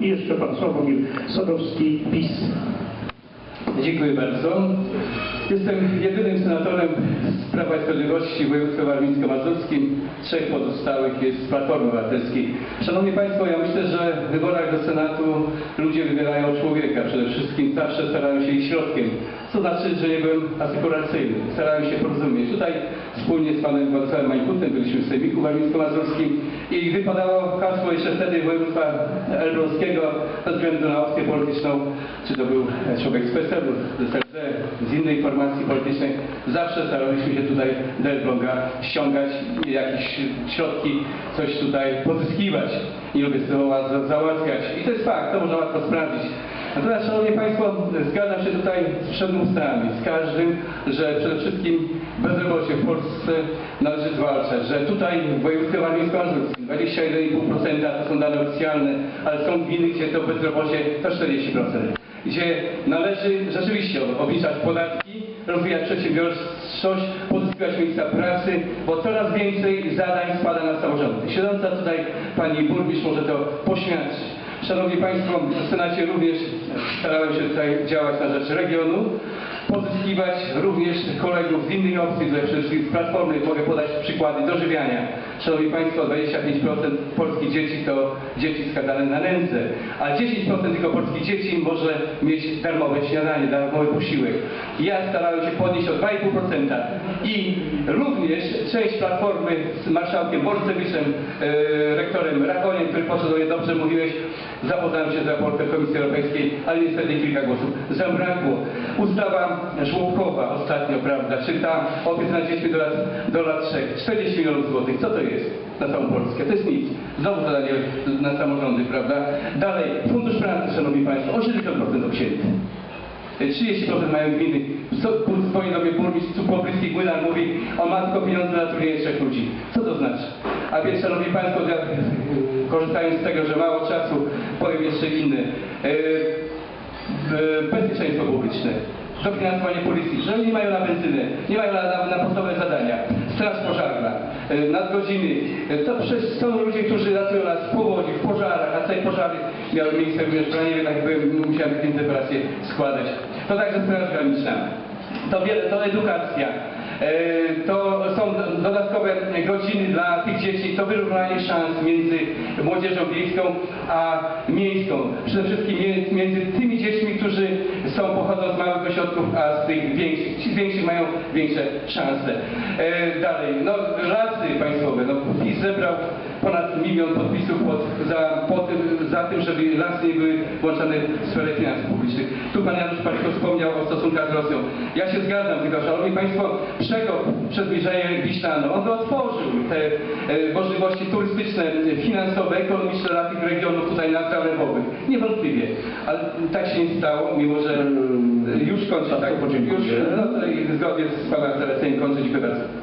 I jeszcze pan Sławomir Sadowski, PiS. Dziękuję bardzo. Jestem jedynym senatorem Prawa i Sprawiedliwości w województwie warmińsko-mazurskim. Trzech pozostałych jest z Platformy Obywatelskiej. Szanowni Państwo, ja myślę, że w wyborach do Senatu ludzie wybierają człowieka. Przede wszystkim zawsze starają się iść środkiem. Co znaczy, że nie byłem asekuracyjny. Starałem się porozumieć. Tutaj wspólnie z panem Władysławem Mańkutem byliśmy w Sejmiku Warmińsko-Mazurskim i wypadało hasło jeszcze wtedy województwa elbląskiego bez względu na opcję polityczną, czy to był człowiek z PSL-u, z z innej formacji politycznej. Zawsze staraliśmy się tutaj do Elbląga ściągać jakieś środki, coś tutaj pozyskiwać. Nie lubię za- załatwiać. I to jest fakt, to można łatwo sprawdzić. Natomiast, Szanowni Państwo, zgadzam się tutaj z przedmówcami, z każdym, że przede wszystkim bezrobocie w Polsce należy zwalczać, że tutaj w województwie warmińsko-mazurskim 21,5% to są dane oficjalne, ale są gminy, gdzie to bezrobocie to 40%, gdzie należy rzeczywiście obniżać podatki, rozwijać przedsiębiorczość, pozyskiwać miejsca pracy, bo coraz więcej zadań spada na samorządy. Siedząca tutaj pani burmistrz może to poświadczyć. Szanowni Państwo, w Senacie również starałem się tutaj działać na rzecz regionu, pozyskiwać również kolegów z innych opcji, przede wszystkim z Platformy, mogę podać przykłady dożywiania. Szanowni Państwo, 25% polskich dzieci to dzieci skazane na nędzę, a 10% tylko polskich dzieci może mieć darmowe śniadanie, darmowy posiłek. Ja starałem się podnieść 2,5% i również część Platformy z marszałkiem Borcewiczem, e, rektorem Rakoniem, który poszedł do dobrze mówiłeś, zapoznałem się z raportem Komisji Europejskiej, ale niestety kilka głosów zabrakło. Ustawa żłobkowa ostatnio, prawda, czyli ta opieka nad dziećmi do lat, do lat 3, 40 milionów złotych, co to jest na całą Polskę? To jest nic. Znowu zadanie na samorządy, prawda? Dalej, Fundusz Pracy, Szanowni Państwo, o 70% obcięty. 30% mają gminy. Co, dzwoni do mnie burmistrz Pobryski Młynar mówi o matko pieniądze na zatrudnienie trzech ludzi. Co to znaczy? A więc, Szanowni Państwo, ja, korzystając z tego, że mało czasu, powiem jeszcze inny. E, e, bezpieczeństwo publiczne, dofinansowanie policji, że nie mają na benzynę, nie mają na, na, na podstawowe zadania, straż pożarna, e, nadgodziny. E, To przecież są ludzie, którzy ratują nas w powodzi, w pożarach, tutaj pożary miały miejsce w Braniewie, tak musiałem takie interpelacje składać. To także straż graniczna. To, to edukacja. E, To są dodatkowe godziny dla tych dzieci, to wyrównanie szans między młodzieżą wiejską a miejską. Przede wszystkim między, między tymi dziećmi, którzy są pochodzą z małych ośrodków, a z tych większych. Ci z większych mają większe szanse. E, Dalej, no lasy państwowe. No, PiS zebrał ponad milion podpisów pod, za, pod, za tym, żeby lasy nie były włączane w sferę finansów publicznych. Tu pan Janusz Paliko wspomniał o stosunkach z Rosją. Ja się zgadzam, tylko szanowni państwo, przekop przez Mierzeję Wiślaną, on otworzył te e, możliwości turystyczne, finansowe, ekonomiczne dla tych regionów tutaj na zalewowych. Niewątpliwie. Ale tak się nie stało, mimo że e, już kończę, tak, już, no, zgodnie z panem zaleceniem kończę, dziękuję bardzo.